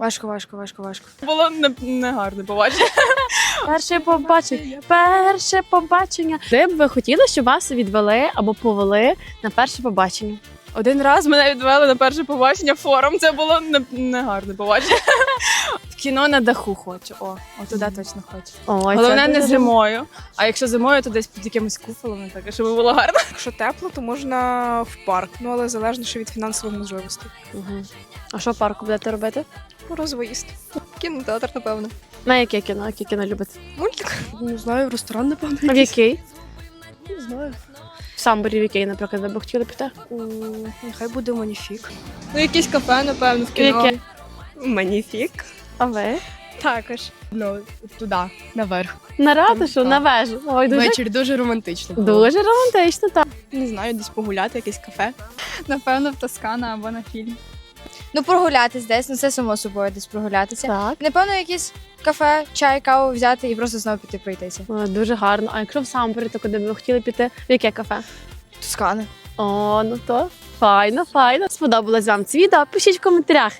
Важко, важко, важко, важко. Було не, не гарне побачення. Перше побачення. Перше побачення. Де б ви хотіли, щоб вас відвели або повели на перше побачення? Один раз мене відвели на перше побачення форум. Це було не, не гарне побачення. Кіно на даху хочу. О, от туди точно хочу. Ой, Головне не дуже- зимою. А якщо зимою, то десь під якимось куполом, так, щоб було гарно. Якщо тепло, то можна в парк, ну але залежно ще від фінансових можливостей. Мгм. А що в парку будете робити? Ну, розвиїзд. Кінотеатр, напевно. На яке кіно? Яке кіно любите? Мультик. Не знаю, в ресторан, напевно. А в який? Не знаю. В самборі в який, наприклад, ви б хотіли піти? Нехай буде маніфік. Ну, якесь кафе, напевно, в В кіно. яке? Маніфік. А ви? Також. Ну, туди, наверх. На ратушу, на вежу. Ой, дуже, Вечір дуже романтично. дуже романтично, так. Не знаю, десь погуляти, якесь кафе. Напевно, в Тоскана або на фільм. Ну, прогулятись десь, ну це само собою десь прогулятися. Так. Напевно, якесь кафе, чай, каву взяти і просто знову піти пройтися. О, Дуже гарно. А якщо в самборі, то куди б ви хотіли піти? В яке кафе? Тускани. О, ну то файно, файно. Сподобалось вам це відео? Пишіть в коментарях.